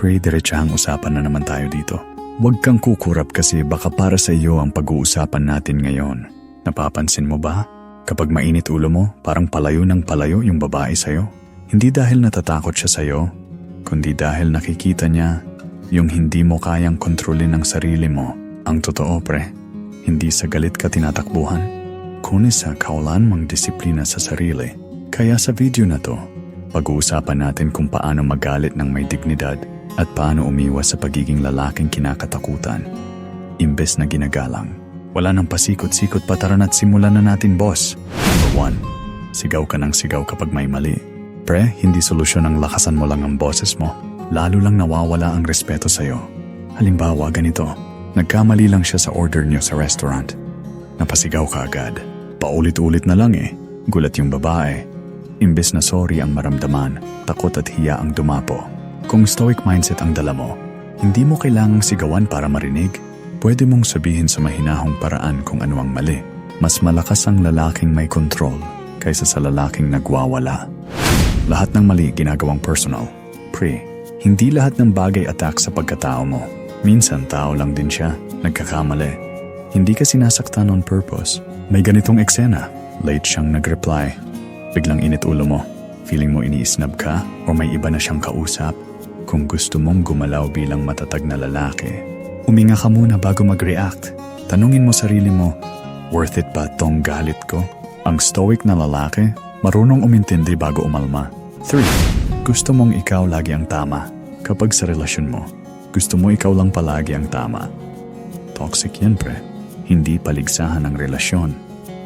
Pray, diretsahang usapan na naman tayo dito. Huwag kang kukurap kasi baka para sa iyo ang pag-uusapan natin ngayon. Napapansin mo ba? Kapag mainit ulo mo, parang palayo ng palayo yung babae sa'yo. Hindi dahil natatakot siya sa'yo, kundi dahil nakikita niya yung hindi mo kayang kontrolin ang sarili mo. Ang totoo, pre, hindi sa galit ka tinatakbuhan, kundi sa kaulan mong disiplina sa sarili. Kaya sa video na to, pag-uusapan natin kung paano magalit ng may dignidad at paano umiwas sa pagiging lalaking kinakatakutan. Imbes na ginagalang. Wala nang pasikot-sikot pa tara na't simulan na natin, boss. Number one, sigaw ka ng sigaw kapag may mali. Pre, hindi solusyon ang lakasan mo lang ang boses mo. Lalo lang nawawala ang respeto sa'yo. Halimbawa, ganito. Nagkamali lang siya sa order niyo sa restaurant. Napasigaw ka agad. Paulit-ulit na lang eh. Gulat yung babae. Imbes na sorry ang maramdaman, takot at hiya ang dumapo. Kung stoic mindset ang dala mo, hindi mo kailangang sigawan para marinig. Pwede mong sabihin sa mahinahong paraan kung ano ang mali. Mas malakas ang lalaking may control kaysa sa lalaking nagwawala. Lahat ng mali ginagawang personal. Pre, hindi lahat ng bagay attack sa pagkatao mo. Minsan tao lang din siya, nagkakamali. Hindi ka sinasaktan on purpose. May ganitong eksena. Late siyang nag-reply. Biglang init ulo mo. Feeling mo iniisnab ka o may iba na siyang kausap. Kung gusto mong gumalaw bilang matatag na lalaki, uminga ka muna bago mag-react. Tanungin mo sarili mo, worth it ba tong galit ko? Ang stoic na lalaki, marunong umintindi bago umalma. 3. Gusto mong ikaw lagi ang tama. Kapag sa relasyon mo, gusto mo ikaw lang palagi ang tama. Toxic yan pre. Hindi paligsahan ang relasyon.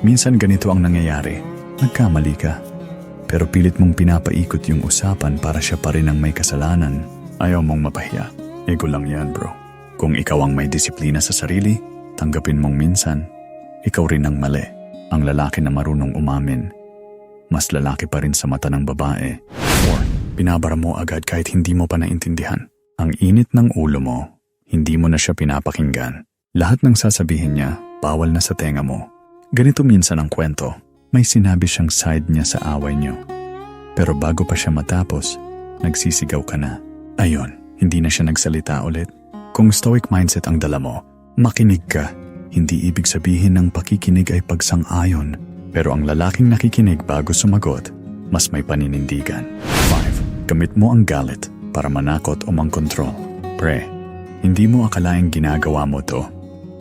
Minsan ganito ang nangyayari. Nagkamali ka. Pero pilit mong pinapaikot yung usapan para siya pa rin ang may kasalanan. Ayaw mong mapahiya. Ego lang yan bro. Kung ikaw ang may disiplina sa sarili, tanggapin mong minsan, ikaw rin ang mali. Ang lalaki na marunong umamin. Mas lalaki pa rin sa mata ng babae. 4. Pinabara mo agad kahit hindi mo pa naintindihan. Ang init ng ulo mo, hindi mo na siya pinapakinggan. Lahat ng sasabihin niya, bawal na sa tenga mo. Ganito minsan ang kwento. May sinabi siyang side niya sa away niyo. Pero bago pa siya matapos, nagsisigaw ka na. Ayon, hindi na siya nagsalita ulit. Kung stoic mindset ang dala mo, makinig ka. Hindi ibig sabihin ng pakikinig ay pagsang-ayon. Pero ang lalaking nakikinig bago sumagot, mas may paninindigan. 5. Gamit mo ang galit para manakot o mangkontrol. Pre, hindi mo akalaing ginagawa mo to.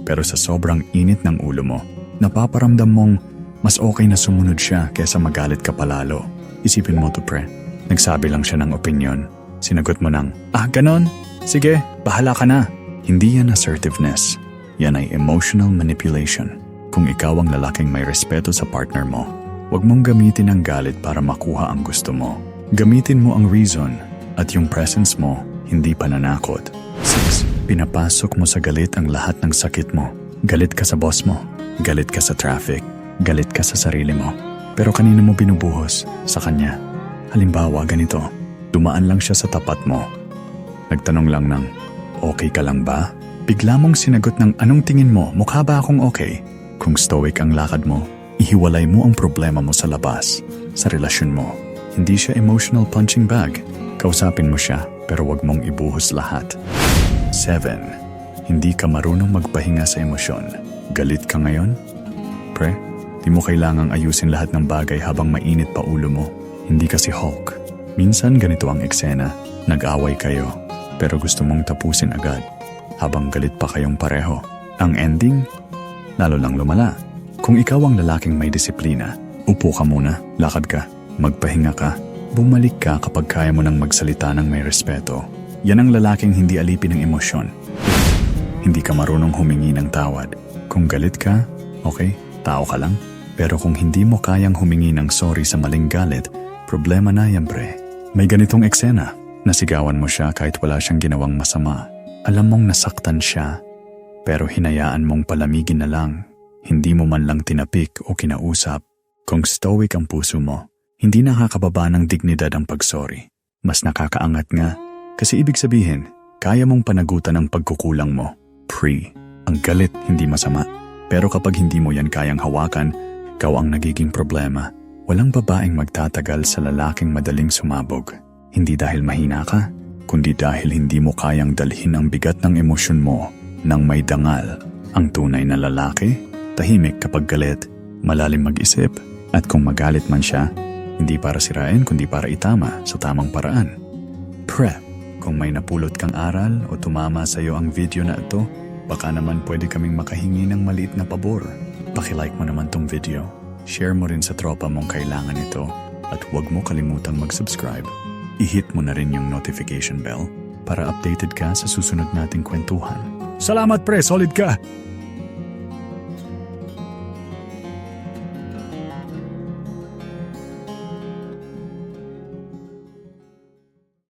Pero sa sobrang init ng ulo mo, napaparamdam mong mas okay na sumunod siya kesa magalit ka palalo. Isipin mo to pre. Nagsabi lang siya ng opinion. Sinagot mo ng, ah ganon? Sige, bahala ka na. Hindi yan assertiveness. Yan ay emotional manipulation. Kung ikaw ang lalaking may respeto sa partner mo, huwag mong gamitin ang galit para makuha ang gusto mo. Gamitin mo ang reason at yung presence mo, hindi pananakot. 6. Pinapasok mo sa galit ang lahat ng sakit mo. Galit ka sa boss mo. Galit ka sa traffic. Galit ka sa sarili mo. Pero kanina mo binubuhos? Sa kanya. Halimbawa, ganito. Dumaan lang siya sa tapat mo. Nagtanong lang ng, okay ka lang ba? Bigla mong sinagot ng anong tingin mo, mukha ba akong okay? Kung stoic ang lakad mo, ihiwalay mo ang problema mo sa labas, sa relasyon mo. Hindi siya emotional punching bag. Kausapin mo siya, pero wag mong ibuhos lahat. 7. Hindi ka marunong magpahinga sa emosyon. Galit ka ngayon? Pre, di mo kailangang ayusin lahat ng bagay habang mainit pa ulo mo. Hindi kasi Hulk. Minsan ganito ang eksena. Nag-away kayo, pero gusto mong tapusin agad habang galit pa kayong pareho. Ang ending? Lalo lang lumala. Kung ikaw ang lalaking may disiplina, upo ka muna, lakad ka, magpahinga ka, bumalik ka kapag kaya mo nang magsalita ng may respeto. Yan ang lalaking hindi alipin ng emosyon. Hindi ka marunong humingi ng tawad. Kung galit ka, okay, tao ka lang. Pero kung hindi mo kayang humingi ng sorry sa maling galit, problema na yan pre. May ganitong eksena. Nasigawan mo siya kahit wala siyang ginawang masama. Alam mong nasaktan siya, pero hinayaan mong palamigin na lang. Hindi mo man lang tinapik o kinausap. Kung stoic ang puso mo, hindi nakakababa ng dignidad ang pagsorry. Mas nakakaangat nga, kasi ibig sabihin, kaya mong panagutan ang pagkukulang mo. Pre, ang galit hindi masama. Pero kapag hindi mo yan kayang hawakan, ikaw ang nagiging problema. Walang babaeng magtatagal sa lalaking madaling sumabog. Hindi dahil mahina ka, kundi dahil hindi mo kayang dalhin ang bigat ng emosyon mo nang may dangal. Ang tunay na lalaki, tahimik kapag galit, malalim mag-isip, at kung magalit man siya, hindi para sirain kundi para itama sa tamang paraan. Prep. Kung may napulot kang aral o tumama sa iyo ang video na ito, baka naman pwede kaming makahingi ng maliit na pabor. Pakilike mo naman tong video. Share mo rin sa tropa mong kailangan ito at huwag mo kalimutang mag-subscribe. I-hit mo na rin yung notification bell para updated ka sa susunod nating kwentuhan. Salamat pre, solid ka!